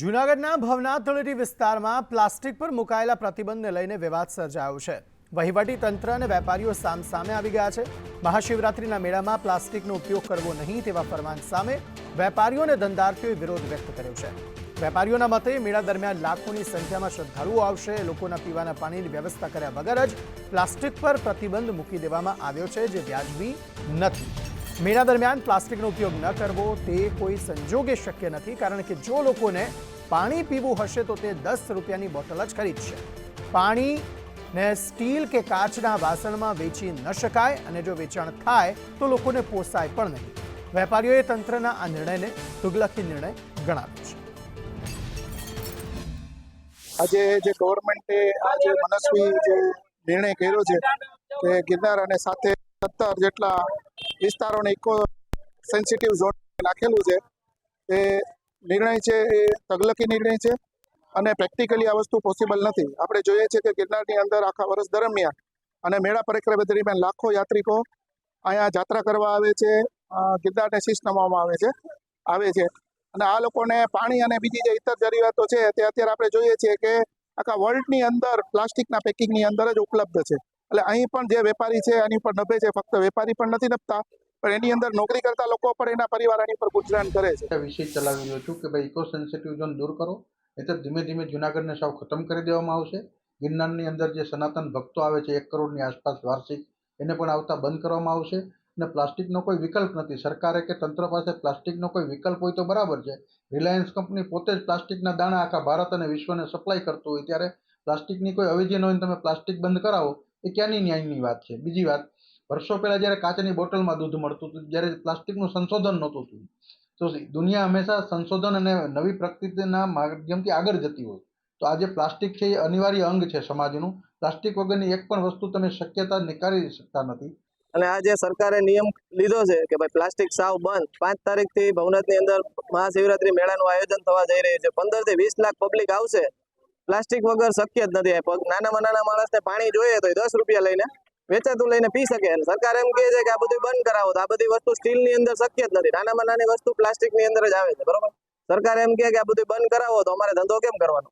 જૂનાગઢના ભવનાથ તળેટી વિસ્તારમાં પ્લાસ્ટિક પર મુકાયેલા પ્રતિબંધને લઈને વિવાદ સર્જાયો છે. વહીવટી તંત્ર અને વેપારીઓ સામસામે આવી ગયા છે. મહાશિવરાત્રિના મેળામાં પ્લાસ્ટિકનો ઉપયોગ કરવો નહીં તેવા ફરમાન સામે વેપારીઓ અને ધંધાર્થીઓએ વિરોધ વ્યક્ત કર્યો છે. વેપારીઓના મતે, મેળા દરમિયાન લાખોની સંખ્યામાં શ્રદ્ધાળુઓ આવશે, લોકોના પીવાના પાણીની વ્યવસ્થા કર્યા વગર જ પ્લાસ્ટિક પર પ્રતિબંધ મૂકી દેવામાં આવ્યો છે, જે વ્યાજબી નથી. મેળા દરમિયાન પ્લાસ્ટિકનો ઉપયોગ ન કરવો તે કોઈ સંજોગે શક્ય નથી, કારણ કે જો લોકોને પાણી પીવું હશે તો તે દસ રૂપિયાની બોટલ જ ખરીદશે. પાણીને સ્ટીલ કે કાચના વાસણમાં વેચી ન શકાય અને જો વેચાણ થાય તો લોકોને પોસાય પણ નહીં. વેપારીઓએ તંત્રના આ નિર્ણયને તુગલકી નિર્ણય ગણાવ્યો છે. આજે જે ગવર્મેન્ટે આ જે મનસ્વી જે નિર્ણય કર્યો છે કે ગિરનાર અને સાથે સત્તર જેટલા વિસ્તારોને ઇકો સેન્સિટિવ ઝોન નાખેલું છે. એ નિર્ણય છે, એ તગલકી નિર્ણય છે અને પ્રેક્ટિકલી આ વસ્તુ પોસિબલ નથી. આપણે જોઈએ છીએ કે ગિરનારની અંદર આખા વર્ષ દરમિયાન અને મેળા પરિક્રમે દરમિયાન લાખો યાત્રિકો અહીંયા જાત્રા કરવા આવે છે ગિરનારને શીશ નમવામાં આવે છે આવે છે. અને આ લોકોને પાણી અને બીજી જે ઇતર જરૂરિયાતો છે તે અત્યારે આપણે જોઈએ છીએ કે આખા વર્લ્ડની અંદર પ્લાસ્ટિકના પેકિંગની અંદર જ ઉપલબ્ધ છે. એટલે અહીં પણ જે વેપારી છે, એની ઉપર નભે છે, ફક્ત વેપારી પણ નથી નભતા, પણ એની અંદર નોકરી કરતા લોકો પણ એના પરિવાર એની ઉપર ગુજરાન કરે છે. વિષય ચલાવી રહ્યો છું કે ભાઈ ઇકો સેન્સિટિવ ઝોન દૂર કરો, નહીં તો ધીમે ધીમે જુનાગઢને સાવ ખતમ કરી દેવામાં આવશે. ગિરનારની અંદર જે સનાતન ભક્તો આવે છે, એક કરોડની આસપાસ વાર્ષિક, એને પણ આવતા બંધ કરવામાં આવશે. અને પ્લાસ્ટિકનો કોઈ વિકલ્પ નથી. સરકારે કે તંત્ર પાસે પ્લાસ્ટિકનો કોઈ વિકલ્પ હોય તો બરાબર છે. રિલાયન્સ કંપની પોતે જ પ્લાસ્ટિકના દાણા આખા ભારત અને વિશ્વને સપ્લાય કરતું હોય ત્યારે પ્લાસ્ટિકની કોઈ અવેજી ન હોય તમે પ્લાસ્ટિક બંધ કરાવો એ ક્યાંની ન્યાયની વાત છે? બીજી વાત, વર્ષો પહેલાં જ્યારે કાચની બોટલમાં દૂધ મળતું હતું જ્યારે પ્લાસ્ટિકનું સંશોધન નહોતું થયું. તો દુનિયા હંમેશા સંશોધન અને નવી પ્રકૃતિના માધ્યમથી આગળ જતી હોય. તો આજે પ્લાસ્ટિક છે એ અનિવાર્ય અંગ છે સમાજનું. પ્લાસ્ટિક વગરની એક પણ વસ્તુ તમે શક્યતા નીકાળી શકતા નથી. અને આ જે સરકારે નિયમ લીધો છે કે ભાઈ પ્લાસ્ટિક સાવ બંધ, પાંચ તારીખથી ભવનાથની અંદર મહાશિવરાત્રી મેળાનું આયોજન થવા જઈ રહ્યું છે. પંદરથી વીસ લાખ પબ્લિક આવશે. પ્લાસ્ટિક વગર શક્ય જ નથી. પગ નાનામાં નાના માણસને પાણી જોઈએ તો દસ રૂપિયા લઈને વેચાતું લઈને પી શકે. સરકાર એમ કહે છે કે આ બધું બંધ કરાવો. તો આ બધી વસ્તુ સ્ટીલની અંદર શક્ય જ નથી. નાનામાં નાની વસ્તુ પ્લાસ્ટિકની અંદર જ આવે છે. બરોબર? સરકાર એમ કહે કે આ બધું બંધ કરાવો તો અમારે ધંધો કેમ કરવાનો?